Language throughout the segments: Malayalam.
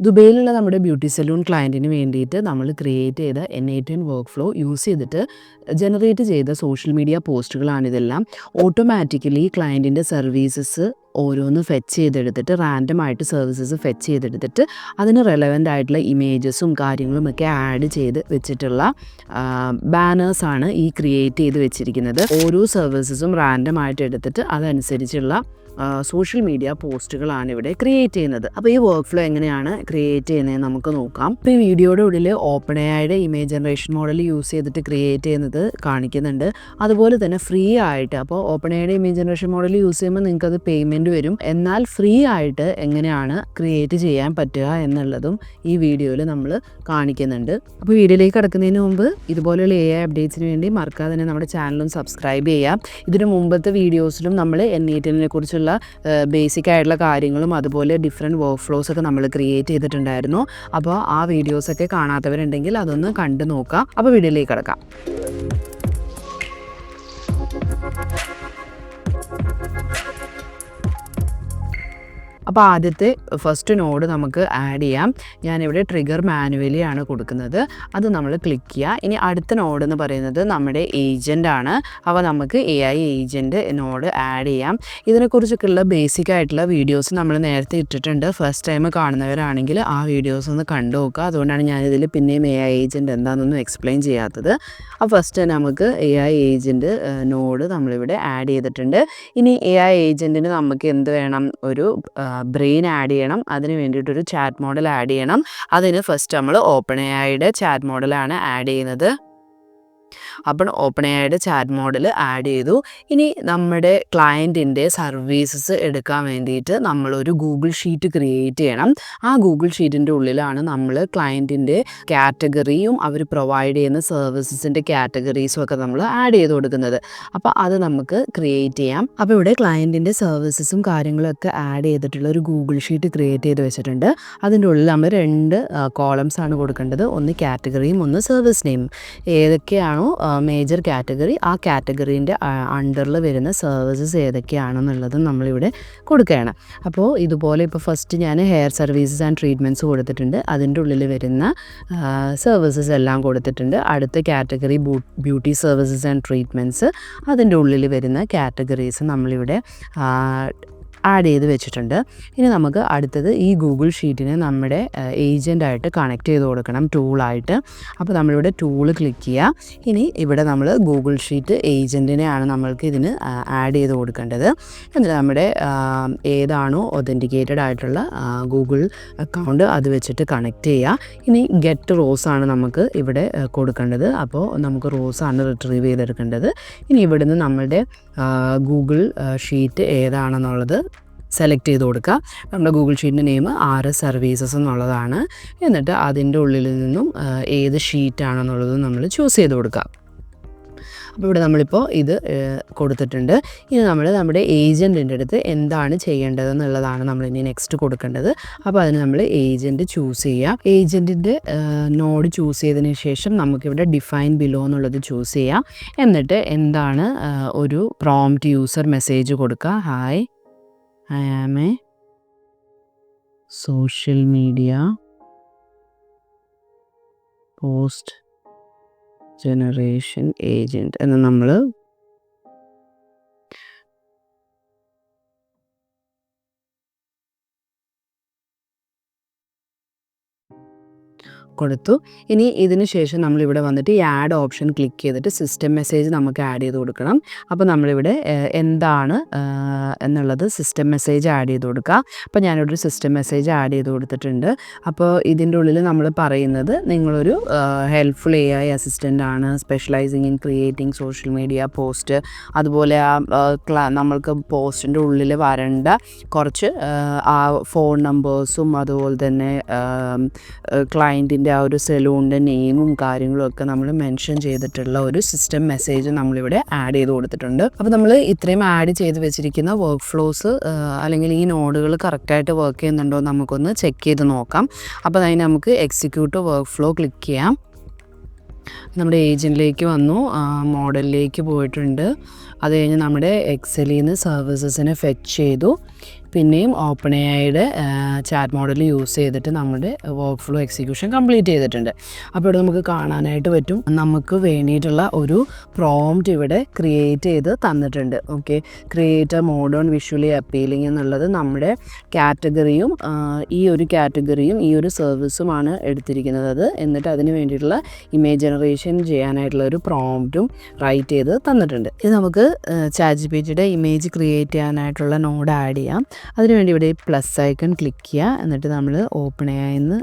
ദുബൈയിലുള്ള നമ്മുടെ ബ്യൂട്ടി സലൂൺ ക്ലയന്റിന് വേണ്ടിയിട്ട് നമ്മൾ ക്രിയേറ്റ് ചെയ്ത N N work flow use ചെയ്തിട്ട് ജനറേറ്റ് ചെയ്ത സോഷ്യൽ മീഡിയ പോസ്റ്റുകളാണിതെല്ലാം ഓട്ടോമാറ്റിക്കലി ക്ലയന്റിന്റെ സർവീസസ് ഓരോന്ന് ഫെച്ച് ചെയ്തെടുത്തിട്ട് റാൻഡമായിട്ട് സർവീസസ് ഫെച്ച് ചെയ്തെടുത്തിട്ട് അതിന് റെലവന്റ് ആയിട്ടുള്ള ഇമേജസും കാര്യങ്ങളും ഒക്കെ ആഡ് ചെയ്ത് വെച്ചിട്ടുള്ള ബാനേഴ്സാണ് ഈ ക്രിയേറ്റ് ചെയ്ത് വെച്ചിരിക്കുന്നത്. ഓരോ സർവീസസും റാൻഡമായിട്ട് എടുത്തിട്ട് അതനുസരിച്ചുള്ള സോഷ്യൽ മീഡിയ പോസ്റ്റുകളാണ് ഇവിടെ ക്രിയേറ്റ് ചെയ്യുന്നത്. അപ്പോൾ ഈ വർക്ക് ഫ്ലോ എങ്ങനെയാണ് ക്രിയേറ്റ് ചെയ്യുന്നത് നമുക്ക് നോക്കാം. ഇപ്പോൾ ഈ വീഡിയോയുടെ ഉള്ളിൽ ഓപ്പൺ എയുടെ ഇമേജ് ജനറേഷൻ മോഡൽ യൂസ് ചെയ്തിട്ട് ക്രിയേറ്റ് ചെയ്യുന്നത് കാണിക്കുന്നുണ്ട്. അതുപോലെ തന്നെ ഫ്രീ ആയിട്ട് അപ്പോൾ ഓപ്പൺ എയുടെ ഇമേജ് ജനറേഷൻ മോഡൽ യൂസ് ചെയ്യുമ്പോൾ നിങ്ങൾക്ക് അത് പേയ്മെന്റ് വരും. എന്നാൽ ഫ്രീ ആയിട്ട് എങ്ങനെയാണ് ക്രിയേറ്റ് ചെയ്യാൻ പറ്റുക എന്നുള്ളതും ഈ വീഡിയോയിൽ നമ്മൾ കാണിക്കുന്നുണ്ട്. അപ്പോൾ വീഡിയോയിലേക്ക് കിടക്കുന്നതിന് മുമ്പ് ഇതുപോലെയുള്ള എ ഐ അപ്ഡേറ്റ്സിന് വേണ്ടി മറക്കാതെ തന്നെ നമ്മുടെ ചാനലും സബ്സ്ക്രൈബ് ചെയ്യാം ഇതിന് മുമ്പത്തെ വീഡിയോസിലും നമ്മൾ എൻ ഇ ടിനെ കുറിച്ചുള്ള ബേസിക് ആയിട്ടുള്ള കാര്യങ്ങളും അതുപോലെ ഡിഫറെന്റ് വർക്ക് ഫ്ലോസ് ഒക്കെ നമ്മൾ ക്രിയേറ്റ് ചെയ്തിട്ടുണ്ടായിരുന്നു. അപ്പോൾ ആ വീഡിയോസൊക്കെ കാണാത്തവരുണ്ടെങ്കിൽ അതൊന്ന് കണ്ടു നോക്കാം. അപ്പോൾ വീഡിയോയിലേക്ക് കിടക്കാം. അപ്പോൾ ആദ്യത്തെ ഫസ്റ്റ് നോഡ് നമുക്ക് ആഡ് ചെയ്യാം. ഞാനിവിടെ ട്രിഗർ മാനുവലി ആണ് കൊടുക്കുന്നത്. അത് നമ്മൾ ക്ലിക്ക് ചെയ്യുക ഇനി അടുത്ത നോഡ് എന്ന് പറയുന്നത് നമ്മുടെ ഏജന്റ് ആണ്. അപ്പോൾ നമുക്ക് A I agent node add ചെയ്യാം. ഇതിനെക്കുറിച്ചൊക്കെയുള്ള ബേസിക് ആയിട്ടുള്ള വീഡിയോസ് നമ്മൾ നേരത്തെ ഇട്ടിട്ടുണ്ട്. ഫസ്റ്റ് ടൈം കാണുന്നവരാണെങ്കിൽ ആ വീഡിയോസ് ഒന്ന് കണ്ടു നോക്കുക. അതുകൊണ്ടാണ് ഞാനിതിൽ പിന്നെയും എ ഐ ഏജന്റ് എന്താണെന്നൊന്നും എക്സ്പ്ലെയിൻ ചെയ്യാത്തത്. അപ്പോൾ ഫസ്റ്റ് നമുക്ക് എ ഐ ഏജന്റ് നോഡ് നമ്മളിവിടെ ആഡ് ചെയ്തിട്ടുണ്ട്. ഇനി എ ഐ ഏജന്റിന് നമുക്ക് എന്ത് വേണം? ഒരു ബ്രെയിൻ ആഡ് ചെയ്യണം. അതിന് വേണ്ടിയിട്ടൊരു ചാറ്റ് മോഡൽ ആഡ് ചെയ്യണം. അതിന് ഫസ്റ്റ് നമ്മൾ ഓപ്പൺ എ ഐയുടെ ചാറ്റ് മോഡലാണ് ആഡ് ചെയ്യുന്നത്. അപ്പോൾ ഓപ്പൺ എയുടെ ചാറ്റ് മോഡൽ ആഡ് ചെയ്തു. ഇനി നമ്മുടെ ക്ലയന്റിന്റെ സർവീസസ് എടുക്കാൻ വേണ്ടിയിട്ട് നമ്മളൊരു ഗൂഗിൾ ഷീറ്റ് ക്രിയേറ്റ് ചെയ്യണം. ആ ഗൂഗിൾ ഷീറ്റിന്റെ ഉള്ളിലാണ് നമ്മൾ ക്ലയന്റിന്റെ കാറ്റഗറിയും അവർ പ്രൊവൈഡ് ചെയ്യുന്ന സർവീസസിന്റെ കാറ്റഗറീസും ഒക്കെ നമ്മൾ ആഡ് ചെയ്ത് കൊടുക്കുന്നത്. അപ്പോൾ അത് നമുക്ക് ക്രിയേറ്റ് ചെയ്യാം. അപ്പോൾ ഇവിടെ ക്ലയന്റിന്റെ സർവീസസും കാര്യങ്ങളൊക്കെ ആഡ് ചെയ്തിട്ടുള്ള ഒരു ഗൂഗിൾ ഷീറ്റ് ക്രിയേറ്റ് ചെയ്ത് വെച്ചിട്ടുണ്ട്. അതിന്റെ ഉള്ളിൽ നമ്മൾ രണ്ട് കോളംസ് ആണ് കൊടുക്കേണ്ടത്. ഒന്ന് കാറ്റഗറിയും ഒന്ന് സർവീസ് നെയിം ഏതൊക്കെയാണോ മേജർ കാറ്റഗറി ആ കാറ്റഗറീന്റെ അണ്ടറിൽ വരുന്ന സർവീസസ് ഏതൊക്കെയാണെന്നുള്ളതും നമ്മളിവിടെ കൊടുക്കുകയാണ്. അപ്പോൾ ഇതുപോലെ ഇപ്പോൾ ഫസ്റ്റ് ഞാൻ ഹെയർ സർവീസസ് ആൻഡ് ട്രീറ്റ്മെന്റ്സ് കൊടുത്തിട്ടുണ്ട്. അതിന്റെ ഉള്ളിൽ വരുന്ന സർവീസസ് എല്ലാം കൊടുത്തിട്ടുണ്ട്. അടുത്ത category beauty services and treatments അതിന്റെ ഉള്ളിൽ വരുന്ന കാറ്റഗറീസ് നമ്മളിവിടെ ആഡ് ചെയ്ത് വെച്ചിട്ടുണ്ട്. ഇനി നമുക്ക് അടുത്തത് ഈ ഗൂഗിൾ ഷീറ്റിനെ നമ്മുടെ ഏജന്റായിട്ട് കണക്ട് ചെയ്ത് കൊടുക്കണം ടൂളായിട്ട് അപ്പോൾ നമ്മളിവിടെ ടൂൾ ക്ലിക്ക് ചെയ്യുക ഇനി ഇവിടെ നമ്മൾ ഗൂഗിൾ ഷീറ്റ് ഏജന്റിനെയാണ് നമ്മൾക്ക് ഇതിന് ആഡ് ചെയ്ത് കൊടുക്കേണ്ടത്. എന്നിട്ട് നമ്മുടെ ഏതാണോ ഒതന്റിക്കേറ്റഡ് ആയിട്ടുള്ള ഗൂഗിൾ അക്കൗണ്ട് അത് വെച്ചിട്ട് കണക്ട് ചെയ്യുക ഇനി ഗെറ്റ് റോസ് ആണ് നമുക്ക് ഇവിടെ കൊടുക്കേണ്ടത്. അപ്പോൾ നമുക്ക് റോസ് ആണ് റിട്രീവ് ചെയ്തെടുക്കേണ്ടത്. ഇനി ഇവിടുന്ന് നമ്മളുടെ ഗൂഗിൾ ഷീറ്റ് ഏതാണെന്നുള്ളത് സെലക്ട് ചെയ്ത് കൊടുക്കുക. നമ്മുടെ ഗൂഗിൾ ഷീറ്റിന്റെ നെയിം ആർ എസ് സർവീസസ് എന്നുള്ളതാണ്. എന്നിട്ട് അതിന്റെ ഉള്ളിൽ നിന്നും ഏത് ഷീറ്റാണെന്നുള്ളതും നമ്മൾ ചൂസ് ചെയ്ത് കൊടുക്കുക. അപ്പോൾ ഇവിടെ നമ്മളിപ്പോൾ ഇത് കൊടുത്തിട്ടുണ്ട്. ഇനി നമ്മൾ നമ്മുടെ ഏജന്റിന്റെ അടുത്ത് എന്താണ് ചെയ്യേണ്ടതെന്നുള്ളതാണ് നമ്മൾ ഇനി നെക്സ്റ്റ് കൊടുക്കേണ്ടത്. അപ്പോൾ അതിന് നമ്മൾ ഏജന്റ് ചൂസ് ചെയ്യുക ഏജന്റിന്റെ നോഡ് ചൂസ് ചെയ്തതിന് ശേഷം നമുക്കിവിടെ ഡിഫൈൻ ബിലോ എന്നുള്ളത് ചൂസ് ചെയ്യാം. എന്നിട്ട് എന്താണ് ഒരു പ്രോംപ്റ്റ് യൂസർ മെസ്സേജ് കൊടുക്കുക. Hi I am a social media post generation agent എന്ന് നമ്മൾ കൊടുത്തു. ഇനി ഇതിന് ശേഷം നമ്മളിവിടെ വന്നിട്ട് ഈ ആഡ് ഓപ്ഷൻ ക്ലിക്ക് ചെയ്തിട്ട് സിസ്റ്റം മെസ്സേജ് നമുക്ക് ആഡ് ചെയ്ത് കൊടുക്കണം. അപ്പോൾ നമ്മളിവിടെ എന്താണ് എന്നുള്ളത് സിസ്റ്റം മെസ്സേജ് ആഡ് ചെയ്ത് കൊടുക്കുക. അപ്പോൾ ഞാനിവിടെ ഒരു സിസ്റ്റം മെസ്സേജ് ആഡ് ചെയ്ത് കൊടുത്തിട്ടുണ്ട്. അപ്പോൾ ഇതിന്റെ ഉള്ളിൽ നമ്മൾ പറയുന്നത് നിങ്ങളൊരു ഹെൽപ്ഫുൾ എ ഐ അസിസ്റ്റന്റ് ആണ്. Specialising in creating social media post അതുപോലെ ആ നമ്മൾക്ക് പോസ്റ്റിന്റെ ഉള്ളിൽ വരേണ്ട കുറച്ച് ആ ഫോൺ നമ്പേഴ്സും അതുപോലെ തന്നെ ക്ലയന്റിന്റെ ആ ഒരു സെലൂണിന്റെ നെയിമും കാര്യങ്ങളും ഒക്കെ നമ്മൾ മെൻഷൻ ചെയ്തിട്ടുള്ള ഒരു സിസ്റ്റം മെസ്സേജ് നമ്മളിവിടെ ആഡ് ചെയ്ത് കൊടുത്തിട്ടുണ്ട്. അപ്പോൾ നമ്മൾ ഇത്രയും ആഡ് ചെയ്ത് വെച്ചിരിക്കുന്ന വർക്ക് ഫ്ലോസ് അല്ലെങ്കിൽ ഈ നോഡുകൾ കറക്റ്റായിട്ട് വർക്ക് ചെയ്യുന്നുണ്ടോ നമുക്കൊന്ന് ചെക്ക് ചെയ്ത് നോക്കാം. അപ്പോൾ അതിന് നമുക്ക് എക്സിക്യൂട്ട് വർക്ക് ഫ്ലോ ക്ലിക്ക് ചെയ്യാം. നമ്മുടെ ഏജന്റിലേക്ക് വന്നു മോഡലിലേക്ക് പോയിട്ടുണ്ട്. അത് കഴിഞ്ഞ് നമ്മുടെ എക്സലിൽ നിന്ന് സർവീസസിനെ ഫെച്ച് ചെയ്തു. പിന്നെയും ഓപ്പൺ എ ഐയുടെ ചാറ്റ് മോഡൽ യൂസ് ചെയ്തിട്ട് നമ്മുടെ വർക്ക് ഫ്ലോ എക്സിക്യൂഷൻ കംപ്ലീറ്റ് ചെയ്തിട്ടുണ്ട്. അപ്പോൾ ഇവിടെ നമുക്ക് കാണാനായിട്ട് പറ്റും. നമുക്ക് വേണ്ടിയിട്ടുള്ള ഒരു പ്രോംപ്റ്റ് ഇവിടെ ക്രിയേറ്റ് ചെയ്ത് തന്നിട്ടുണ്ട്. Okay create a modern visually appealing എന്നുള്ളത് നമ്മുടെ കാറ്റഗറിയും ഈ ഒരു കാറ്റഗറിയും ഈ ഒരു സർവീസുമാണ് എടുത്തിരിക്കുന്നത്. എന്നിട്ട് അതിന് വേണ്ടിയിട്ടുള്ള ഇമേജ് ജനറേഷൻ ചെയ്യാനായിട്ടുള്ള ഒരു പ്രോംപ്റ്റും റൈറ്റ് ചെയ്ത് തന്നിട്ടുണ്ട്. ഇത് നമുക്ക് chat G P image create ചെയ്യാനായിട്ടുള്ള നോഡ് ആഡ് ചെയ്യാം. അതിനുവേണ്ടി ഇവിടെ പ്ലസ് ഐക്കൺ ക്ലിക്ക് ചെയ്യുക. എന്നിട്ട് നമ്മൾ ഓപ്പൺ എന്ന്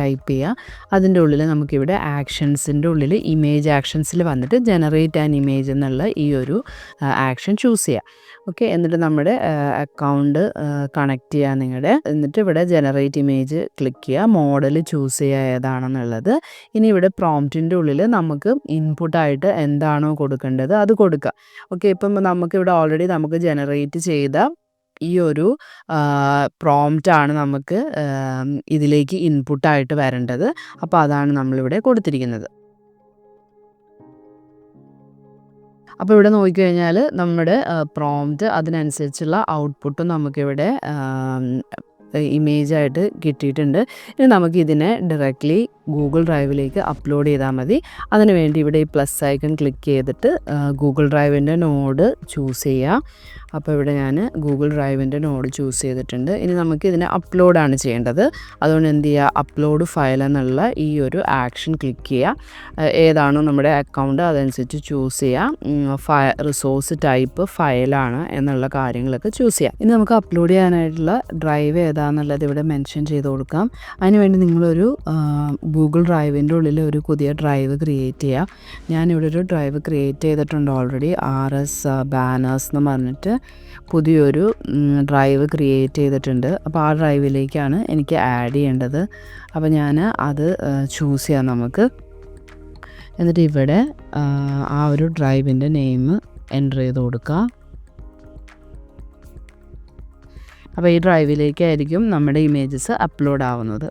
ടൈപ്പ് ചെയ്യുക. അതിന്റെ ഉള്ളിൽ നമുക്കിവിടെ ആക്ഷൻസിന്റെ ഉള്ളിൽ ഇമേജ് ആക്ഷൻസിൽ വന്നിട്ട് ജനറേറ്റ് ആൻ ഇമേജ് എന്നുള്ള ഈ ഒരു ആക്ഷൻ ചൂസ് ചെയ്യുക ഓക്കെ എന്നിട്ട് നമ്മുടെ അക്കൗണ്ട് കണക്ട് ചെയ്യുക നിങ്ങളുടെ. എന്നിട്ട് ഇവിടെ ജനറേറ്റ് ഇമേജ് ക്ലിക്ക് ചെയ്യുക. മോഡൽ ചൂസ് ചെയ്യുക ഏതാണെന്നുള്ളത്. ഇനി ഇവിടെ പ്രോംപ്റ്റിന്റെ ഉള്ളിൽ നമുക്ക് ഇൻപുട്ടായിട്ട് എന്താണോ കൊടുക്കേണ്ടത് അത് കൊടുക്കുക ഓക്കെ ഇപ്പം നമുക്കിവിടെ ഓൾറെഡി നമുക്ക് ജനറേറ്റ് ചെയ്ത ഈ ഒരു പ്രോംപ്റ്റാണ് നമുക്ക് ഇതിലേക്ക് ഇൻപുട്ടായിട്ട് വരേണ്ടത്. അപ്പോൾ അതാണ് നമ്മളിവിടെ കൊടുത്തിരിക്കുന്നത്. അപ്പോൾ ഇവിടെ നോക്കിക്കഴിഞ്ഞാൽ നമ്മുടെ പ്രോംപ്റ്റ് അതിനനുസരിച്ചുള്ള ഔട്ട്പുട്ടും നമുക്കിവിടെ ഇമേജായിട്ട് കിട്ടിയിട്ടുണ്ട്. ഇനി നമുക്ക് ഇതിനെ ഡയറക്റ്റ്ലി ഗൂഗിൾ ഡ്രൈവിലേക്ക് അപ്ലോഡ് ചെയ്താൽ മതി. അതിനുവേണ്ടി ഇവിടെ ഈ പ്ലസ് ഐക്കൺ ക്ലിക്ക് ചെയ്തിട്ട് ഗൂഗിൾ ഡ്രൈവിന്റെ നോഡ് ചൂസ് ചെയ്യുക അപ്പോൾ ഇവിടെ ഞാൻ ഗൂഗിൾ ഡ്രൈവിന്റെ നോഡ് ചൂസ് ചെയ്തിട്ടുണ്ട്. ഇനി നമുക്ക് ഇതിനെ അപ്ലോഡാണ് ചെയ്യേണ്ടത്. അതുകൊണ്ട് എന്ത് ചെയ്യുക? അപ്ലോഡ് ഫയൽ എന്നുള്ള ഈ ഒരു ആക്ഷൻ ക്ലിക്ക് ചെയ്യുക. ഏതാണോ നമ്മുടെ അക്കൗണ്ട് അതനുസരിച്ച് ചൂസ് ചെയ്യുക ഫയ റിസോഴ്സ് ടൈപ്പ് ഫയലാണ് എന്നുള്ള കാര്യങ്ങളൊക്കെ ചൂസ് ചെയ്യാം. ഇനി നമുക്ക് അപ്ലോഡ് ചെയ്യാനായിട്ടുള്ള ഡ്രൈവ് ഏതാണെന്നുള്ളത് ഇവിടെ മെൻഷൻ ചെയ്ത് കൊടുക്കാം. അതിനുവേണ്ടി നിങ്ങളൊരു ഗൂഗിൾ ഡ്രൈവിന്റെ ഉള്ളിൽ ഒരു പുതിയ ഡ്രൈവ് ക്രിയേറ്റ് ചെയ്യുക ഞാനിവിടെ ഒരു ഡ്രൈവ് ക്രിയേറ്റ് ചെയ്തിട്ടുണ്ട് ഓൾറെഡി ആർ എസ് ബാനേഴ്സ് എന്ന് പറഞ്ഞിട്ട് പുതിയൊരു ഡ്രൈവ് ക്രിയേറ്റ് ചെയ്തിട്ടുണ്ട്. അപ്പോൾ ആ ഡ്രൈവിലേക്കാണ് എനിക്ക് ആഡ് ചെയ്യേണ്ടത്. അപ്പോൾ ഞാൻ അത് ചൂസ് ചെയ്യാം നമുക്ക്. എന്നിട്ട് ഇവിടെ ആ ഒരു ഡ്രൈവിന്റെ നെയിം എന്റർ ചെയ്ത് കൊടുക്കുക അപ്പോൾ ഈ ഡ്രൈവിലേക്കായിരിക്കും നമ്മുടെ ഇമേജസ് അപ്ലോഡ് ആവുന്നത്.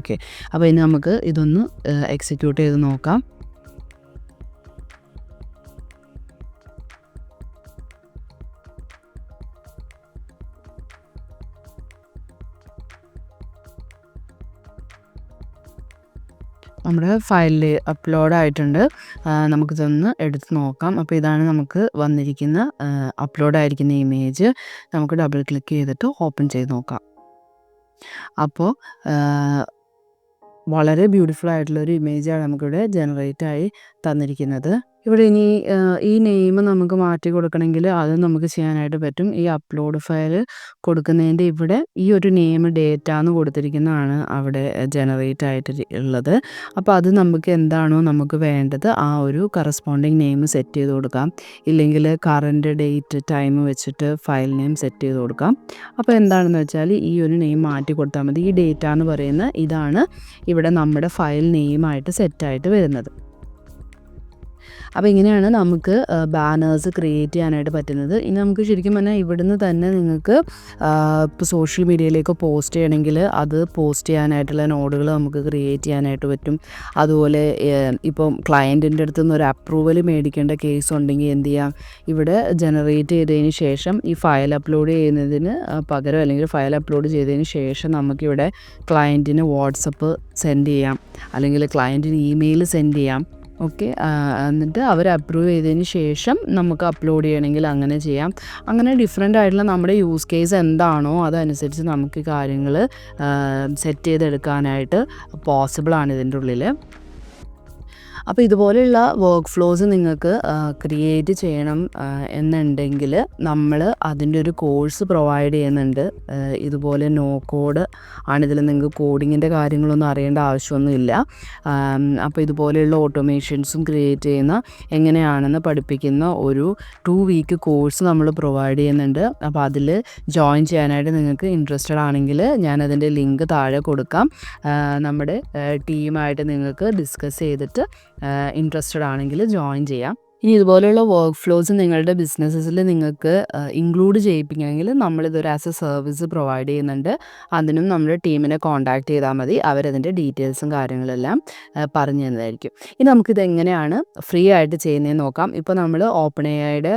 ഓക്കെ അപ്പോൾ ഇനി നമുക്ക് ഇതൊന്ന് എക്സിക്യൂട്ട് ചെയ്ത് നോക്കാം. നമ്മുടെ ഫയലിൽ അപ്ലോഡ് ആയിട്ടുണ്ട്. നമുക്കിതൊന്ന് എടുത്ത് നോക്കാം. അപ്പോൾ ഇതാണ് നമുക്ക് വന്നിരിക്കുന്ന അപ്ലോഡ് ആയിരിക്കുന്ന ഇമേജ് നമുക്ക് ഡബിൾ ക്ലിക്ക് ചെയ്തിട്ട് ഓപ്പൺ ചെയ്ത് നോക്കാം. അപ്പോൾ വളരെ ബ്യൂട്ടിഫുൾ ആയിട്ടുള്ള ഒരു ഇമേജാണ് നമുക്കിവിടെ ജനറേറ്റ് ആയി തന്നിരിക്കുന്നത്. ഇവിടെ ഇനി ഈ നെയിം നമുക്ക് മാറ്റി കൊടുക്കണമെങ്കിൽ അത് നമുക്ക് ചെയ്യാനായിട്ട് പറ്റും. ഈ അപ്ലോഡ് ഫയൽ കൊടുക്കുന്നതിന്റെ ഇവിടെ ഈ ഒരു നെയിം ഡേറ്റ എന്ന് കൊടുത്തിരിക്കുന്നതാണ് അവിടെ ജനറേറ്റ് ആയിട്ട് ഉള്ളത്. അപ്പോൾ അത് നമുക്ക് എന്താണോ നമുക്ക് വേണ്ടത് ആ ഒരു കറസ്പോണ്ടിങ് നെയിം സെറ്റ് ചെയ്ത് കൊടുക്കാം. ഇല്ലെങ്കിൽ കറണ്ട് ഡേറ്റ് ടൈം വെച്ചിട്ട് ഫയൽ നെയിം സെറ്റ് ചെയ്ത് കൊടുക്കാം. അപ്പോൾ എന്താണെന്ന് വെച്ചാൽ ഈ ഒരു നെയിം മാറ്റി കൊടുത്താൽ മതി. ഈ ഡേറ്റ എന്ന് പറയുന്ന ഇതാണ് ഇവിടെ നമ്മുടെ ഫയൽ നെയിമായിട്ട് സെറ്റായിട്ട് വരുന്നത്. അപ്പോൾ ഇങ്ങനെയാണ് നമുക്ക് ബാനേഴ്സ് ക്രിയേറ്റ് ചെയ്യാനായിട്ട് പറ്റുന്നത്. ഇനി നമുക്ക് ശരിക്കും പറഞ്ഞാൽ ഇവിടുന്ന് തന്നെ നിങ്ങൾക്ക് ഇപ്പോൾ സോഷ്യൽ മീഡിയയിലേക്ക് പോസ്റ്റ് ചെയ്യണമെങ്കിൽ അത് പോസ്റ്റ് ചെയ്യാനായിട്ടുള്ള നോഡുകൾ നമുക്ക് ക്രിയേറ്റ് ചെയ്യാനായിട്ട് പറ്റും. അതുപോലെ ഇപ്പം ക്ലയന്റിന്റെ അടുത്ത് നിന്ന് ഒരു അപ്രൂവൽ മേടിക്കേണ്ട കേസ് ഉണ്ടെങ്കിൽ എന്ത് ചെയ്യാം? ഇവിടെ ജനറേറ്റ് ചെയ്തതിന് ശേഷം ഈ ഫയൽ അപ്ലോഡ് ചെയ്യുന്നതിന് പകരം അല്ലെങ്കിൽ ഫയൽ അപ്ലോഡ് ചെയ്തതിന് ശേഷം നമുക്കിവിടെ ക്ലയന്റിന് വാട്സപ്പ് സെൻഡ് ചെയ്യാം. അല്ലെങ്കിൽ ക്ലയന്റിന് ഇമെയിൽ സെൻഡ് ചെയ്യാം. ഓക്കെ എന്നിട്ട് അവർ അപ്രൂവ് ചെയ്തതിന് ശേഷം നമുക്ക് അപ്ലോഡ് ചെയ്യണമെങ്കിൽ അങ്ങനെ ചെയ്യാം. അങ്ങനെ ഡിഫറെന്റ് ആയിട്ടുള്ള നമ്മുടെ യൂസ് കേസ് എന്താണോ അതനുസരിച്ച് നമുക്ക് കാര്യങ്ങൾ സെറ്റ് ചെയ്തെടുക്കാനായിട്ട് പോസിബിളാണ് ഇതിന്റെ ഉള്ളിൽ അപ്പോൾ ഇതുപോലെയുള്ള വർക്ക് ഫ്ലോസ് നിങ്ങൾക്ക് ക്രിയേറ്റ് ചെയ്യണം എന്നുണ്ടെങ്കിൽ നമ്മൾ അതിന്റെ ഒരു കോഴ്സ് പ്രൊവൈഡ് ചെയ്യുന്നുണ്ട്. ഇതുപോലെ നോ കോഡ് ആണിതിൽ നിങ്ങൾക്ക് കോഡിങ്ങിന്റെ കാര്യങ്ങളൊന്നും അറിയേണ്ട ആവശ്യമൊന്നുമില്ല. അപ്പോൾ ഇതുപോലെയുള്ള ഓട്ടോമേഷൻസും ക്രിയേറ്റ് ചെയ്യുന്ന എങ്ങനെയാണെന്ന് പഠിപ്പിക്കുന്ന ഒരു ടു വീക്ക് കോഴ്സ് നമ്മൾ പ്രൊവൈഡ് ചെയ്യുന്നുണ്ട്. അപ്പോൾ അതിൽ ജോയിൻ ചെയ്യാനായിട്ട് നിങ്ങൾക്ക് ഇൻട്രസ്റ്റഡ് ആണെങ്കിൽ ഞാനതിന്റെ ലിങ്ക് താഴെ കൊടുക്കാം. നമ്മുടെ ടീമായിട്ട് നിങ്ങൾക്ക് ഡിസ്കസ് ചെയ്തിട്ട് ഇൻട്രസ്റ്റഡ് ആണെങ്കിൽ ജോയിൻ ചെയ്യാം. ഇനി ഇതുപോലെയുള്ള വർക്ക് ഫ്ലോസ് നിങ്ങളുടെ ബിസിനസ്സിൽ നിങ്ങൾക്ക് ഇൻക്ലൂഡ് ചെയ്യിപ്പിക്കണമെങ്കിൽ നമ്മളിതൊരു ആസ് എ സർവീസ് പ്രൊവൈഡ് ചെയ്യുന്നുണ്ട്. അതിനും നമ്മുടെ ടീമിനെ കോൺടാക്ട് ചെയ്താൽ മതി. അവരതിന്റെ ഡീറ്റെയിൽസും കാര്യങ്ങളെല്ലാം പറഞ്ഞു തന്നതായിരിക്കും. ഇനി നമുക്കിത് എങ്ങനെയാണ് ഫ്രീ ആയിട്ട് ചെയ്യുന്നതെന്ന് നോക്കാം. ഇപ്പോൾ നമ്മൾ ഓപ്പൺ എ ഐയുടെ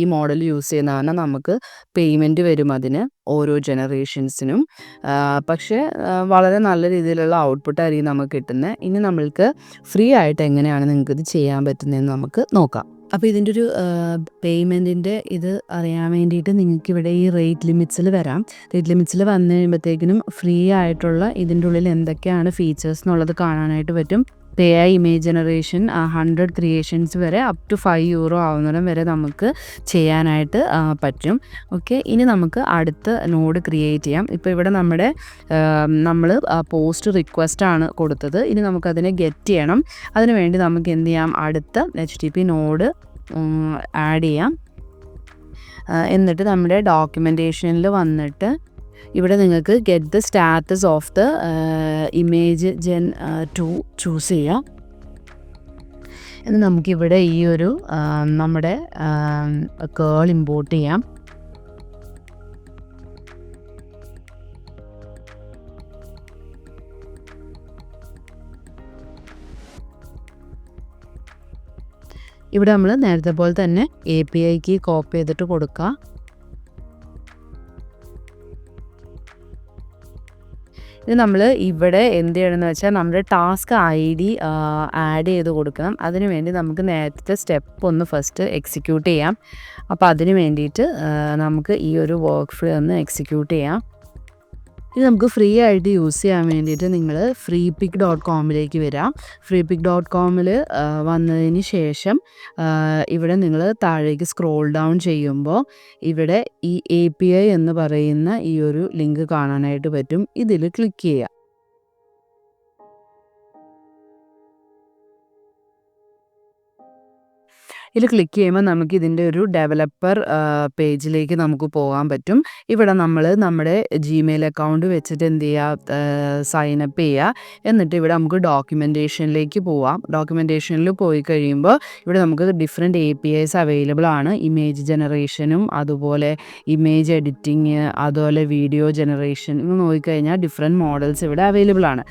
ഈ മോഡൽ യൂസ് ചെയ്യുന്ന നമുക്ക് പേയ്മെന്റ് വരും അതിന്. ഓരോ ജനറേഷൻസിനും. പക്ഷേ വളരെ നല്ല രീതിയിലുള്ള ഔട്ട്പുട്ടായിരിക്കും നമുക്ക് കിട്ടുന്നത് ഇനി നമ്മൾക്ക് ഫ്രീ ആയിട്ട് എങ്ങനെയാണ് നിങ്ങൾക്ക് ഇത് ചെയ്യാൻ പറ്റുന്നതെന്ന് നമുക്ക് നോക്കാം. അപ്പോൾ ഇതിന്റെ ഒരു പേയ്മെന്റിന്റെ ഇത് അറിയാൻ വേണ്ടിയിട്ട് നിങ്ങൾക്ക് ഇവിടെ ഈ റേറ്റ് ലിമിറ്റ്സിൽ വരാം. റേറ്റ് ലിമിറ്റ്സിൽ വന്നു കഴിയുമ്പോഴത്തേക്കിനും ഫ്രീ ആയിട്ടുള്ള ഇതിന്റെ ഉള്ളിൽ എന്തൊക്കെയാണ് ഫീച്ചേഴ്സ് എന്നുള്ളത് കാണാനായിട്ട് പറ്റും. Pay I image generation hundred creations വരെ അപ് ടു ഫൈവ് യൂറോ ആവുന്നിടം വരെ നമുക്ക് ചെയ്യാനായിട്ട് പറ്റും. ഓക്കെ ഇനി നമുക്ക് അടുത്ത നോഡ് ക്രിയേറ്റ് ചെയ്യാം. ഇപ്പോൾ ഇവിടെ നമ്മുടെ നമ്മൾ പോസ്റ്റ് റിക്വസ്റ്റ് ആണ് കൊടുത്തത്. ഇനി നമുക്കതിനെ ഗെറ്റ് ചെയ്യണം. അതിന് വേണ്ടി നമുക്ക് എന്ത് ചെയ്യാം? അടുത്ത H T P node add ചെയ്യാം. എന്നിട്ട് നമ്മുടെ ഡോക്യുമെന്റേഷനിൽ വന്നിട്ട് ഇവിടെ നിങ്ങൾക്ക് get the status of the image gen to choose ചെയ്യാം. എന്ന് നമുക്കിവിടെ ഈ ഒരു നമ്മുടെ കേൾ ഇമ്പോർട്ട് ചെയ്യാം. ഇവിടെ നമ്മൾ നേരത്തെ പോലെ തന്നെ എ പി ഐക്ക് കോപ്പി ചെയ്തിട്ട് കൊടുക്കുക ഇത് നമ്മൾ ഇവിടെ എന്ത് ചെയ്യണമെന്ന് വെച്ചാൽ നമ്മുടെ ടാസ്ക് ഐ ഡി ആഡ് ചെയ്ത് കൊടുക്കണം. അതിന് വേണ്ടി നമുക്ക് നേരത്തെ സ്റ്റെപ്പ് ഒന്ന് ഫസ്റ്റ് എക്സിക്യൂട്ട് ചെയ്യാം. അപ്പോൾ അതിന് വേണ്ടിയിട്ട് നമുക്ക് ഈ ഒരു വർക്ക് ഫ്ലോ ഒന്ന് എക്സിക്യൂട്ട് ചെയ്യാം. ഇത് നമുക്ക് ഫ്രീ ആയിട്ട് യൂസ് ചെയ്യാൻ വേണ്ടിയിട്ട് നിങ്ങൾ ഫ്രീ പിക്ക് ഡോട്ട് കോമിലേക്ക് വരാം. ഫ്രീ പിക്ക് ഡോട്ട് കോമിൽ വന്നതിന് ശേഷം ഇവിടെ നിങ്ങൾ താഴേക്ക് സ്ക്രോൾ ഡൗൺ ചെയ്യുമ്പോൾ ഇവിടെ ഈ എ പി ഐ എന്ന് പറയുന്ന ഈ ഒരു ലിങ്ക് കാണാനായിട്ട് പറ്റും. ഇതിൽ ക്ലിക്ക് ചെയ്യുക. ഇതിൽ ക്ലിക്ക് ചെയ്യുമ്പോൾ നമുക്ക് ഇതിന്റെ ഒരു ഡെവലപ്പർ പേജിലേക്ക് നമുക്ക് പോകാൻ പറ്റും. ഇവിടെ നമ്മൾ നമ്മുടെ ജിമെയിൽ അക്കൗണ്ട് വെച്ചിട്ട് എന്ത് ചെയ്യുക സൈൻ അപ്പ് ചെയ്യുക എന്നിട്ട് ഇവിടെ നമുക്ക് ഡോക്യുമെന്റേഷനിലേക്ക് പോവാം. ഡോക്യുമെന്റേഷനിൽ പോയി കഴിയുമ്പോൾ ഇവിടെ നമുക്ക് different A P Is available ആണ്. ഇമേജ് ജനറേഷനും അതുപോലെ ഇമേജ് എഡിറ്റിങ് അതുപോലെ വീഡിയോ ജനറേഷൻ എന്ന് നോക്കിക്കഴിഞ്ഞാൽ ഡിഫറെന്റ് മോഡൽസ് ഇവിടെ അവൈലബിൾ ആണ്.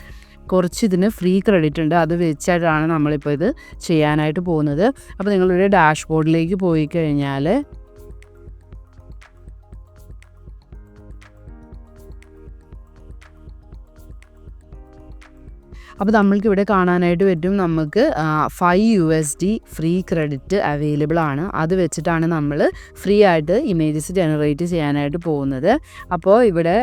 കുറച്ച് ഇതിന് ഫ്രീ ക്രെഡിറ്റ് ഉണ്ട്. അത് വെച്ചിട്ടാണ് നമ്മളിപ്പോൾ ഇത് ചെയ്യാനായിട്ട് പോകുന്നത്. അപ്പോൾ നിങ്ങളുടെ ഡാഷ്ബോർഡിലേക്ക് പോയി കഴിഞ്ഞാൽ അപ്പോൾ നമ്മൾക്ക് ഇവിടെ കാണാനായിട്ട് പറ്റും നമുക്ക് five U S D free credit available ആണ്. അത് വെച്ചിട്ടാണ് നമ്മൾ ഫ്രീ ആയിട്ട് ഇമേജസ് ജനറേറ്റ് ചെയ്യാനായിട്ട് പോകുന്നത്. അപ്പോൾ ഇവിടെ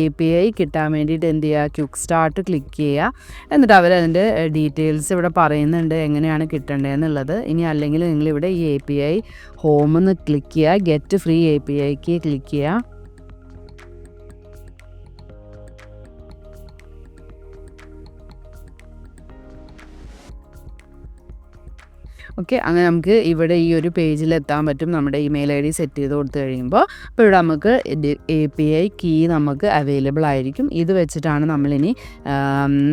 എ പി ഐ കിട്ടാൻ വേണ്ടിയിട്ട് എന്ത് ചെയ്യുക? ക്യുക്ക് സ്റ്റാർട്ട് ക്ലിക്ക് ചെയ്യുക. എന്നിട്ട് അവർ അവരതിന്റെ ഡീറ്റെയിൽസ് ഇവിടെ പറയുന്നുണ്ട് എങ്ങനെയാണ് കിട്ടേണ്ടതെന്നുള്ളത് ഇനി അല്ലെങ്കിൽ നിങ്ങളിവിടെ ഈ എ പി ഐ ഹോമെന്ന് ക്ലിക്ക് ചെയ്യുക. ഗെറ്റ് ഫ്രീ എ പി ഐക്ക് ക്ലിക്ക് ചെയ്യുക. ഓക്കെ അങ്ങനെ നമുക്ക് ഇവിടെ ഈ ഒരു പേജിൽ എത്താൻ പറ്റും. നമ്മുടെ ഇമെയിൽ ഐ ഡി സെറ്റ് ചെയ്ത് കൊടുത്തു കഴിയുമ്പോൾ. അപ്പോൾ ഇവിടെ നമുക്ക് എ പി ഐ കീ നമുക്ക് അവൈലബിൾ ആയിരിക്കും. ഇത് വെച്ചിട്ടാണ് നമ്മളിനി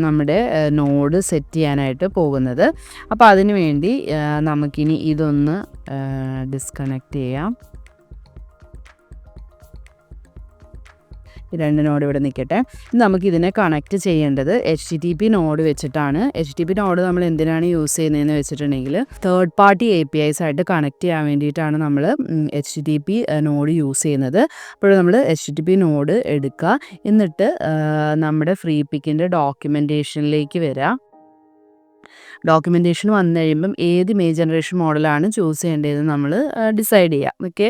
നമ്മുടെ നോഡ് സെറ്റ് ചെയ്യാനായിട്ട് പോകുന്നത്. അപ്പോൾ അതിനുവേണ്ടി നമുക്കിനി ഇതൊന്ന് ഡിസ്കണക്ട് ചെയ്യാം. ഈ രണ്ട് നോഡ് ഇവിടെ നിൽക്കട്ടെ. ഇനി നമുക്ക് ഇതിനെ കണക്ട് ചെയ്യേണ്ടത് H T T P node വെച്ചിട്ടാണ്. എച്ച് ടി പി നോഡ് നമ്മൾ എന്തിനാണ് യൂസ് ചെയ്യുന്നതെന്ന് വെച്ചിട്ടുണ്ടെങ്കിൽ third party A P Is ആയിട്ട് കണക്ട് ചെയ്യാൻ വേണ്ടിയിട്ടാണ് നമ്മൾ H T P node use ചെയ്യുന്നത്. അപ്പോൾ നമ്മൾ എച്ച് ടി പി നോഡ് എടുക്കുക. എന്നിട്ട് നമ്മുടെ ഫ്രീ പിക്കിന്റെ ഡോക്യുമെന്റേഷനിലേക്ക് വരിക ഡോക്യുമെന്റേഷൻ വന്നു കഴിയുമ്പം ഏത് ഇമേജ് ജനറേഷൻ മോഡലാണ് ചൂസ് ചെയ്യേണ്ടതെന്ന് നമ്മൾ ഡിസൈഡ് ചെയ്യാം. ഓക്കെ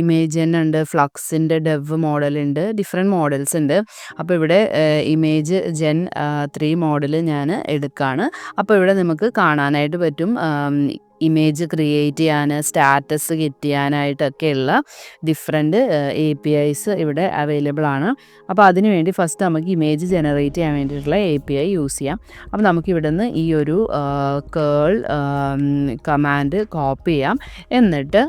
ഇമേജ് ഉണ്ട് ഫ്ലക്സിന്റെ ഡെവ് മോഡലുണ്ട് ഡിഫറെന്റ് മോഡൽസ് ഉണ്ട്. അപ്പോൾ ഇവിടെ ഇമേജ് ജെൻ ത്രീ മോഡൽ ഞാൻ എടുക്കുകയാണ് അപ്പോൾ ഇവിടെ നമുക്ക് കാണാനായിട്ട് പറ്റും ഇമേജ് ക്രിയേറ്റ് ചെയ്യാൻ സ്റ്റാറ്റസ് ഗെറ്റ് ചെയ്യാനായിട്ടൊക്കെയുള്ള ഡിഫറെന്റ് എ പി ഐസ് ഇവിടെ അവൈലബിൾ ആണ്. അപ്പോൾ അതിന് വേണ്ടി ഫസ്റ്റ് നമുക്ക് ഇമേജ് ജനറേറ്റ് ചെയ്യാൻ വേണ്ടിയിട്ടുള്ള എ പി ഐ യൂസ് ചെയ്യാം. അപ്പോൾ നമുക്ക് ഇവിടെ നിന്ന് ഈ ഒരു കേൾ കമാൻഡ് കോപ്പി ചെയ്യാം. എന്നിട്ട്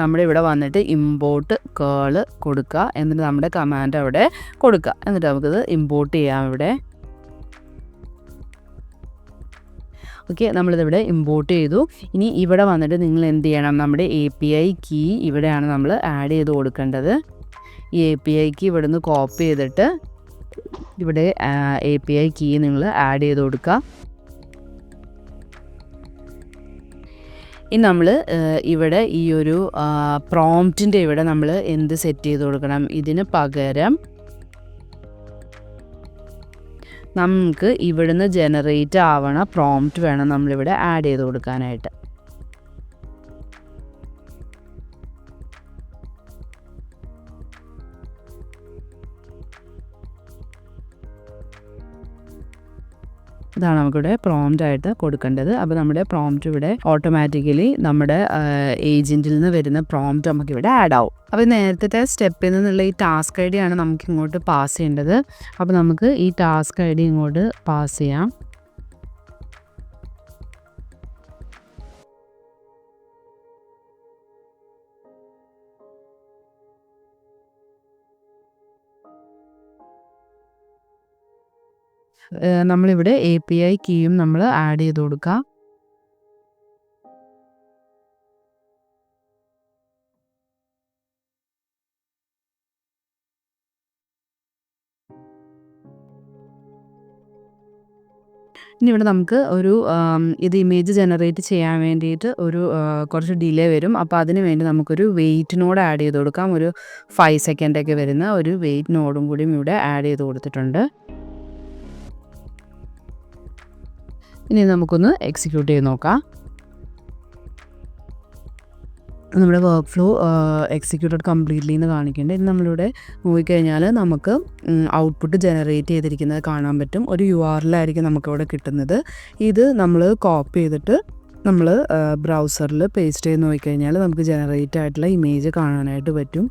നമ്മുടെ ഇവിടെ വന്നിട്ട് ഇമ്പോർട്ട് കേൾ കൊടുക്കുക. എന്നിട്ട് നമ്മുടെ കമാൻഡ് അവിടെ കൊടുക്കുക. എന്നിട്ട് നമുക്കിത് ഇമ്പോർട്ട് ചെയ്യാം ഇവിടെ. ഓക്കെ നമ്മളിതിവിടെ ഇമ്പോർട്ട് ചെയ്തു. ഇനി ഇവിടെ വന്നിട്ട് നിങ്ങൾ എന്ത് ചെയ്യണം നമ്മുടെ എ പി ഐ കീ ഇവിടെയാണ് നമ്മൾ ആഡ് ചെയ്ത് കൊടുക്കേണ്ടത്. ഈ എ പി ഐ കീ ഇവിടുന്ന് കോപ്പി ചെയ്തിട്ട് ഇവിടെ എ പി ഐ കീ നിങ്ങൾ ആഡ് ചെയ്ത് കൊടുക്കുക. ഇനി നമ്മൾ ഇവിടെ ഈ ഒരു പ്രോംപ്റ്റിന്റെ ഇവിടെ നമ്മൾ എന്ത് സെറ്റ് ചെയ്ത് കൊടുക്കണം? ഇതിന് പകരം നമുക്ക് ഇവിടുന്ന് ജനറേറ്റ് ആവണ പ്രോംപ്റ്റ് വേണം നമ്മളിവിടെ ആഡ് ചെയ്ത് കൊടുക്കാനായിട്ട്. ഇതാണ് നമുക്കിവിടെ പ്രോംപ്റ്റ് ആയിട്ട് കൊടുക്കേണ്ടത്. അപ്പോൾ നമ്മുടെ പ്രോംപ്റ്റ് ഇവിടെ ഓട്ടോമാറ്റിക്കലി നമ്മുടെ ഏജന്റിൽ നിന്ന് വരുന്ന പ്രോംപ്റ്റ് നമുക്കിവിടെ ആഡ് ആവും. അപ്പോൾ നേരത്തെ സ്റ്റെപ്പിൽ നിന്നുള്ള ഈ ടാസ്ക് ഐ ഡി ആണ് നമുക്ക് ഇങ്ങോട്ട് പാസ് ചെയ്യേണ്ടത്. അപ്പോൾ നമുക്ക് ഈ ടാസ്ക് ഐ ഡി ഇങ്ങോട്ട് പാസ് ചെയ്യാം. നമ്മളിവിടെ എ പി ഐ കീയും നമ്മൾ ആഡ് ചെയ്ത് കൊടുക്കുക ഇനി ഇവിടെ നമുക്ക് ഒരു ഇത് ഇമേജ് ജനറേറ്റ് ചെയ്യാൻ വേണ്ടിയിട്ട് ഒരു കുറച്ച് ഡിലേ വരും. അപ്പോൾ അതിന് വേണ്ടി നമുക്കൊരു വെയിറ്റ് നോഡ് ആഡ് ചെയ്ത് കൊടുക്കാം. ഒരു ഫൈവ് സെക്കൻഡൊക്കെ വരുന്ന ഒരു വെയിറ്റ് നോഡും കൂടിയും ഇവിടെ ആഡ് ചെയ്ത് കൊടുത്തിട്ടുണ്ട്. ഇനി നമുക്കൊന്ന് എക്സിക്യൂട്ട് ചെയ്ത് നോക്കാം. നമ്മുടെ വർക്ക് ഫ്ലോ എക്സിക്യൂട്ടഡ് കംപ്ലീറ്റ്ലി എന്ന് കാണിക്കേണ്ടത് ഇത് നമ്മളിവിടെ നോക്കിക്കഴിഞ്ഞാൽ നമുക്ക് ഔട്ട്പുട്ട് ജനറേറ്റ് ചെയ്തിരിക്കുന്നത് കാണാൻ പറ്റും. ഒരു യു ആറിലായിരിക്കും നമുക്കിവിടെ കിട്ടുന്നത്. ഇത് നമ്മൾ കോപ്പി ചെയ്തിട്ട് നമ്മൾ ബ്രൗസറിൽ പേസ്റ്റ് ചെയ്ത് നോക്കിക്കഴിഞ്ഞാൽ നമുക്ക് ജനറേറ്റ് ആയിട്ടുള്ള ഇമേജ് കാണാനായിട്ട് പറ്റും.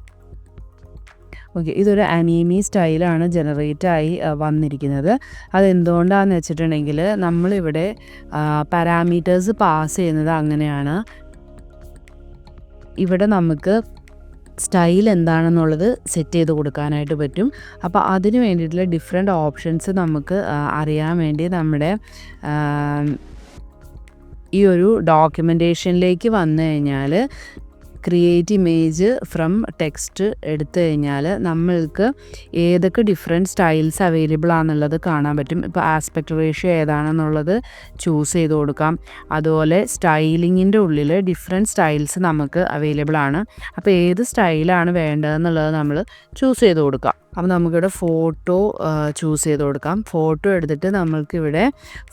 ഓക്കെ ഇതൊരു അനീമി സ്റ്റൈലാണ് ജനറേറ്റ് ആയി ആ, വന്നിരിക്കുന്നത്. അതെന്തുകൊണ്ടാണെന്ന് വെച്ചിട്ടുണ്ടെങ്കിൽ നമ്മളിവിടെ പാരാമീറ്റേഴ്സ് പാസ് ചെയ്യുന്നത് അങ്ങനെയാണ്. ഇവിടെ നമുക്ക് സ്റ്റൈൽ എന്താണെന്നുള്ളത് സെറ്റ് ചെയ്ത് കൊടുക്കാനായിട്ട് പറ്റും. അപ്പോൾ അതിന് വേണ്ടിയിട്ടുള്ള ഡിഫറെന്റ് ഓപ്ഷൻസ് നമുക്ക് അറിയാൻ വേണ്ടി നമ്മുടെ ഈ ഒരു ഡോക്യുമെന്റേഷനിലേക്ക് വന്നു കഴിഞ്ഞാൽ ക്രിയേറ്റ് ഇമേജ് ഫ്രം ടെക്സ്റ്റ് എടുത്തു കഴിഞ്ഞാൽ നമ്മൾക്ക് ഏതൊക്കെ ഡിഫറെന്റ് സ്റ്റൈൽസ് അവൈലബിൾ ആണെന്നുള്ളത് കാണാൻ പറ്റും. ഇപ്പോൾ ആസ്പെക്ട് റേഷ്യോ ഏതാണെന്നുള്ളത് ചൂസ് ചെയ്ത് കൊടുക്കാം. അതുപോലെ സ്റ്റൈലിങ്ങിന്റെ ഉള്ളിൽ ഡിഫറെന്റ് സ്റ്റൈൽസ് നമുക്ക് അവൈലബിൾ ആണ്. അപ്പോൾ ഏത് സ്റ്റൈലാണ് വേണ്ടതെന്നുള്ളത് നമ്മൾ ചൂസ് ചെയ്ത് കൊടുക്കാം. അപ്പോൾ നമുക്കിവിടെ ഫോട്ടോ ചൂസ് ചെയ്ത് കൊടുക്കാം. ഫോട്ടോ എടുത്തിട്ട് നമ്മൾക്കിവിടെ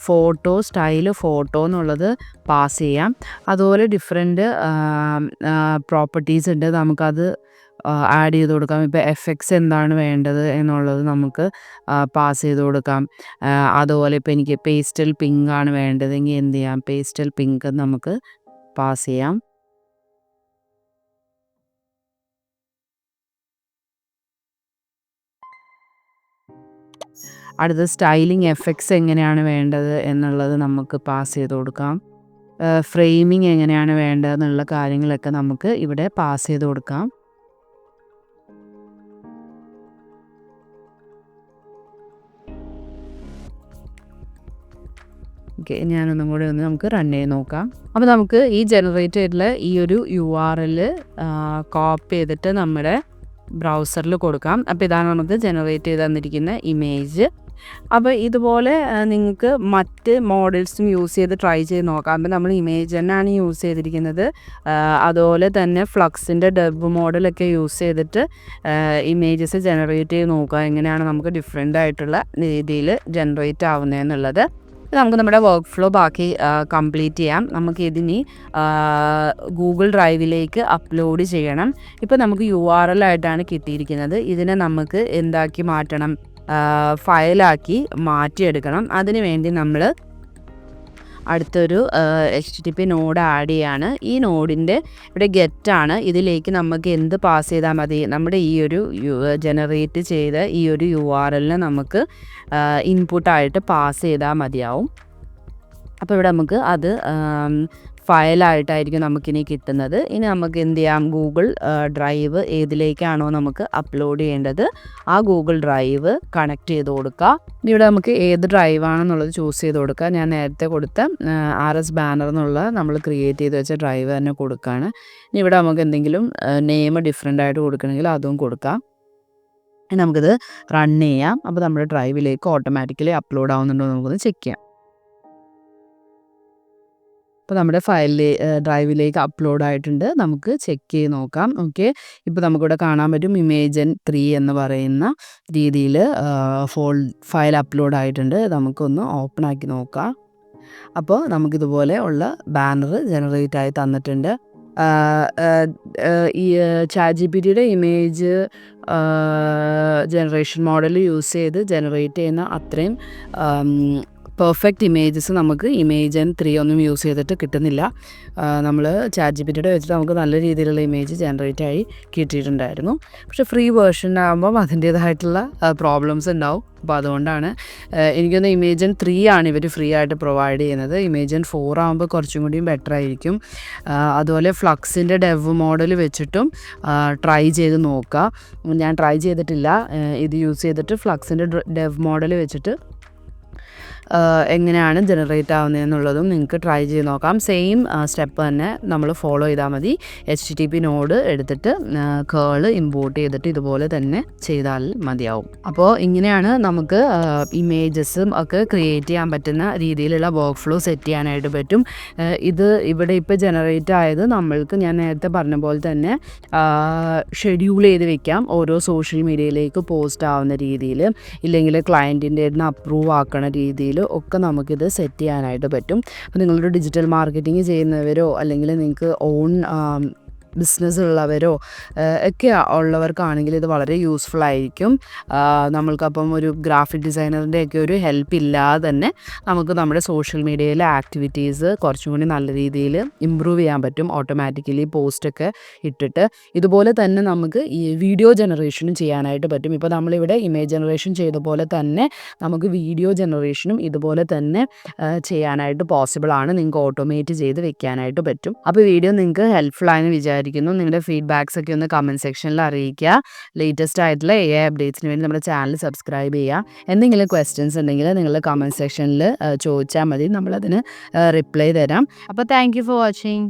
ഫോട്ടോ സ്റ്റൈൽ ഫോട്ടോ എന്നുള്ളത് പാസ് ചെയ്യാം. അതുപോലെ ഡിഫറെന്റ് പ്രോപ്പർട്ടീസ് ഉണ്ട്. നമുക്കത് ആഡ് ചെയ്ത് കൊടുക്കാം. ഇപ്പോൾ എഫ് എക്സ് എന്താണ് വേണ്ടത് എന്നുള്ളത് നമുക്ക് പാസ് ചെയ്ത് കൊടുക്കാം. അതുപോലെ ഇപ്പോൾ എനിക്ക് പേസ്റ്റൽ പിങ്ക് ആണ് വേണ്ടതെങ്കിൽ എന്ത് ചെയ്യാം? പേസ്റ്റൽ പിങ്ക് നമുക്ക് പാസ് ചെയ്യാം. അടുത്ത സ്റ്റൈലിംഗ് എഫക്ട്സ് എങ്ങനെയാണ് വേണ്ടത് എന്നുള്ളത് നമുക്ക് പാസ് ചെയ്ത് കൊടുക്കാം. ഫ്രെയിമിങ് എങ്ങനെയാണ് വേണ്ടതെന്നുള്ള കാര്യങ്ങളൊക്കെ നമുക്ക് ഇവിടെ പാസ് ചെയ്ത് കൊടുക്കാം. ഓക്കെ ഞാനൊന്നും കൂടെ ഒന്ന് നമുക്ക് റൺ ചെയ്ത് നോക്കാം. അപ്പോൾ നമുക്ക് ഈ ജനറേറ്റ് ചെയ്തിട്ടുള്ള ഈ ഒരു യു ആർ എൽ കോപ്പി ചെയ്തിട്ട് നമ്മുടെ ബ്രൗസറിൽ കൊടുക്കാം. അപ്പോൾ ഇതാണ് നമുക്ക് ജനറേറ്റ് ചെയ്ത് തന്നിരിക്കുന്ന ഇമേജ് അപ്പോൾ ഇതുപോലെ നിങ്ങൾക്ക് മറ്റ് മോഡൽസും യൂസ് ചെയ്ത് ട്രൈ ചെയ്ത് നോക്കാം. അപ്പോൾ നമ്മൾ ഇമേജ് തന്നെയാണ് യൂസ് ചെയ്തിരിക്കുന്നത്. അതുപോലെ തന്നെ ഫ്ലക്സിന്റെ ഡബ് മോഡലൊക്കെ യൂസ് ചെയ്തിട്ട് ഇമേജസ് ജനറേറ്റ് ചെയ്ത് നോക്കുക. എങ്ങനെയാണ് നമുക്ക് ഡിഫറെന്റ് ആയിട്ടുള്ള രീതിയിൽ ജനറേറ്റ് ആവുന്നതെന്നുള്ളത് നമുക്ക് നമ്മുടെ വർക്ക് ഫ്ലോ ബാക്കി കംപ്ലീറ്റ് ചെയ്യാം. നമുക്ക് ഇതിനി ഗൂഗിൾ ഡ്രൈവിലേക്ക് അപ്ലോഡ് ചെയ്യണം. ഇപ്പോൾ നമുക്ക് യു ആർ എൽ ആയിട്ടാണ് കിട്ടിയിരിക്കുന്നത്. ഇതിനെ നമുക്ക് എന്താക്കി മാറ്റണം? ഫയലാക്കി മാറ്റിയെടുക്കണം. അതിന് വേണ്ടി നമ്മൾ അടുത്തൊരു H T P node add ചെയ്യാണ്. ഈ നോഡിന്റെ ഇവിടെ ഗെറ്റാണ് ഇതിലേക്ക് നമുക്ക് എന്ത് പാസ് ചെയ്താൽ മതി? നമ്മുടെ ഈ ഒരു ജനറേറ്റ് ചെയ്ത ഈ ഒരു യു ആർ എല്ലിനെ നമുക്ക് ഇൻപുട്ടായിട്ട് പാസ് ചെയ്താൽ മതിയാവും. അപ്പോൾ ഇവിടെ നമുക്ക് അത് ഫയലായിട്ടായിരിക്കും നമുക്കിനി കിട്ടുന്നത്. ഇനി നമുക്ക് എന്ത് ചെയ്യാം? ഗൂഗിൾ ഡ്രൈവ് ഏതിലേക്കാണോ നമുക്ക് അപ്ലോഡ് ചെയ്യേണ്ടത് ആ ഗൂഗിൾ ഡ്രൈവ് കണക്ട് ചെയ്ത് കൊടുക്കുക ഇവിടെ നമുക്ക് ഏത് ഡ്രൈവാണെന്നുള്ളത് ചൂസ് ചെയ്ത് കൊടുക്കുക ഞാൻ നേരത്തെ കൊടുത്ത ആർ എസ് ബാനർ എന്നുള്ള നമ്മൾ ക്രിയേറ്റ് ചെയ്ത് വെച്ച ഡ്രൈവ് തന്നെ കൊടുക്കുകയാണ് ഇനി ഇവിടെ നമുക്ക് എന്തെങ്കിലും നെയിം ഡിഫറെന്റ് ആയിട്ട് കൊടുക്കണമെങ്കിൽ അതും കൊടുക്കാം. നമുക്കിത് റൺ ചെയ്യാം. അപ്പോൾ നമ്മുടെ ഡ്രൈവിലേക്ക് ഓട്ടോമാറ്റിക്കലി അപ്ലോഡ് ആവുന്നുണ്ടോ നമുക്കൊന്ന് ചെക്ക് ചെയ്യാം. അപ്പോൾ നമ്മുടെ ഫയലിൽ ഡ്രൈവിലേക്ക് അപ്ലോഡ് ആയിട്ടുണ്ട്. നമുക്ക് ചെക്ക് ചെയ്ത് നോക്കാം. ഓക്കെ. ഇപ്പോൾ നമുക്കിവിടെ കാണാൻ പറ്റും ഇമേജൻ ത്രീ എന്ന് പറയുന്ന രീതിയിൽ ഫോൾ ഫയൽ അപ്ലോഡ് ആയിട്ടുണ്ട്. നമുക്കൊന്ന് ഓപ്പൺ ആക്കി നോക്കാം. അപ്പോൾ നമുക്കിതുപോലെ ഉള്ള ബാനർ ജനറേറ്റ് ആയി തന്നിട്ടുണ്ട്. ഈ ചാറ്റ് ജി പി ടിയുടെ ഇമേജ് ജനറേഷൻ മോഡൽ യൂസ് ചെയ്ത് ജനറേറ്റ് ചെയ്യുന്ന അത്രയും പെർഫെക്റ്റ് ഇമേജസ് നമുക്ക് ഇമേജ് ആൻഡ് ത്രീ ഒന്നും യൂസ് ചെയ്തിട്ട് കിട്ടുന്നില്ല. നമ്മൾ ചാറ്റ് ജി പി ടിയുടെ വെച്ചിട്ട് നമുക്ക് നല്ല രീതിയിലുള്ള ഇമേജ് ജനറേറ്റ് ആയി കിട്ടിയിട്ടുണ്ടായിരുന്നു. പക്ഷേ ഫ്രീ വേർഷൻ ആകുമ്പം അതിന്റേതായിട്ടുള്ള പ്രോബ്ലംസ് ഉണ്ടാവും. അപ്പോൾ അതുകൊണ്ടാണ് എനിക്കൊന്ന് ഇമേജൻ ത്രീ ആണ് ഇവർ ഫ്രീ ആയിട്ട് പ്രൊവൈഡ് ചെയ്യുന്നത്. ഇമേജൻ ഫോർ ആകുമ്പോൾ കുറച്ചും കൂടിയും ബെറ്റർ ആയിരിക്കും. അതുപോലെ ഫ്ലക്സിന്റെ ഡെവ് മോഡൽ വെച്ചിട്ടും ട്രൈ ചെയ്ത് നോക്കുക ഞാൻ ട്രൈ ചെയ്തിട്ടില്ല. ഇത് യൂസ് ചെയ്തിട്ട് ഫ്ലക്സിന്റെ ഡെവ് മോഡൽ വെച്ചിട്ട് എങ്ങനെയാണ് ജനറേറ്റ് ആവുന്നതെന്നുള്ളതും നിങ്ങൾക്ക് ട്രൈ ചെയ്ത് നോക്കാം. സെയിം സ്റ്റെപ്പ് തന്നെ നമ്മൾ ഫോളോ ചെയ്താൽ മതി. എച്ച് ടി പി നോഡ് എടുത്തിട്ട് കേൾ ഇമ്പോർട്ട് ചെയ്തിട്ട് ഇതുപോലെ തന്നെ ചെയ്താൽ മതിയാവും. അപ്പോൾ ഇങ്ങനെയാണ് നമുക്ക് ഇമേജസും ഒക്കെ ക്രിയേറ്റ് ചെയ്യാൻ പറ്റുന്ന രീതിയിലുള്ള വർക്ക് ഫ്ലോ സെറ്റ് ചെയ്യാനായിട്ട് പറ്റും. ഇത് ഇവിടെ ഇപ്പോൾ ജനറേറ്റ് ആയത് നമ്മൾക്ക് ഞാൻ നേരത്തെ പറഞ്ഞ പോലെ തന്നെ ഷെഡ്യൂൾ ചെയ്ത് വെക്കാം. ഓരോ സോഷ്യൽ മീഡിയയിലേക്ക് പോസ്റ്റ് ആവുന്ന രീതിയിൽ ഇല്ലെങ്കിൽ ക്ലയന്റിന്റെ അപ്രൂവ് ആക്കണ രീതിയിൽ ഒക്കെ നമുക്കിത് സെറ്റ് ചെയ്യാനായിട്ട് പറ്റും. അപ്പോൾ നിങ്ങളൊരു ഡിജിറ്റൽ മാർക്കറ്റിംഗ് ചെയ്യുന്നവരോ അല്ലെങ്കിൽ നിങ്ങൾക്ക് ഓൺ ബിസിനസ് ഉള്ളവരോ ഒക്കെ ഉള്ളവർക്കാണെങ്കിൽ ഇത് വളരെ യൂസ്ഫുൾ ആയിരിക്കും. നമ്മൾക്കപ്പം ഒരു ഗ്രാഫിക് ഡിസൈനറിന്റെ ഒക്കെ ഒരു ഹെൽപ്പ് ഇല്ലാതെ തന്നെ നമുക്ക് നമ്മുടെ സോഷ്യൽ മീഡിയയിലെ ആക്ടിവിറ്റീസ് കുറച്ചും കൂടി നല്ല രീതിയിൽ ഇമ്പ്രൂവ് ചെയ്യാൻ പറ്റും. ഓട്ടോമാറ്റിക്കലി പോസ്റ്റൊക്കെ ഇട്ടിട്ട് ഇതുപോലെ തന്നെ നമുക്ക് ഈ വീഡിയോ ജനറേഷനും ചെയ്യാനായിട്ട് പറ്റും. ഇപ്പോൾ നമ്മളിവിടെ ഇമേജ് ജനറേഷൻ ചെയ്ത പോലെ തന്നെ നമുക്ക് വീഡിയോ ജനറേഷനും ഇതുപോലെ തന്നെ ചെയ്യാനായിട്ട് പോസിബിൾ ആണ്. നിങ്ങൾക്ക് ഓട്ടോമേറ്റ് ചെയ്ത് വെക്കാനായിട്ട് പറ്റും. അപ്പോൾ വീഡിയോ നിങ്ങൾക്ക് ഹെൽപ്ഫുൾ ആയെന്ന് വിചാരിക്കും വിചാരിക്കുന്നു. നിങ്ങളുടെ ഫീഡ്ബാക്സ് ഒക്കെ ഒന്ന് കമന്റ് സെക്ഷനിൽ അറിയിക്കുക. ലേറ്റസ്റ്റ് ആയിട്ടുള്ള എ ഐ അപ്ഡേറ്റ്സിന് വേണ്ടി നമ്മുടെ ചാനൽ സബ്സ്ക്രൈബ് ചെയ്യുക. എന്തെങ്കിലും ക്വസ്റ്റ്യൻസ് ഉണ്ടെങ്കിൽ നിങ്ങൾ കമന്റ് സെക്ഷനിൽ ചോദിച്ചാൽ മതി. നമ്മളതിന് റിപ്ലൈ തരാം. അപ്പോൾ താങ്ക് ഫോർ വാച്ചിങ്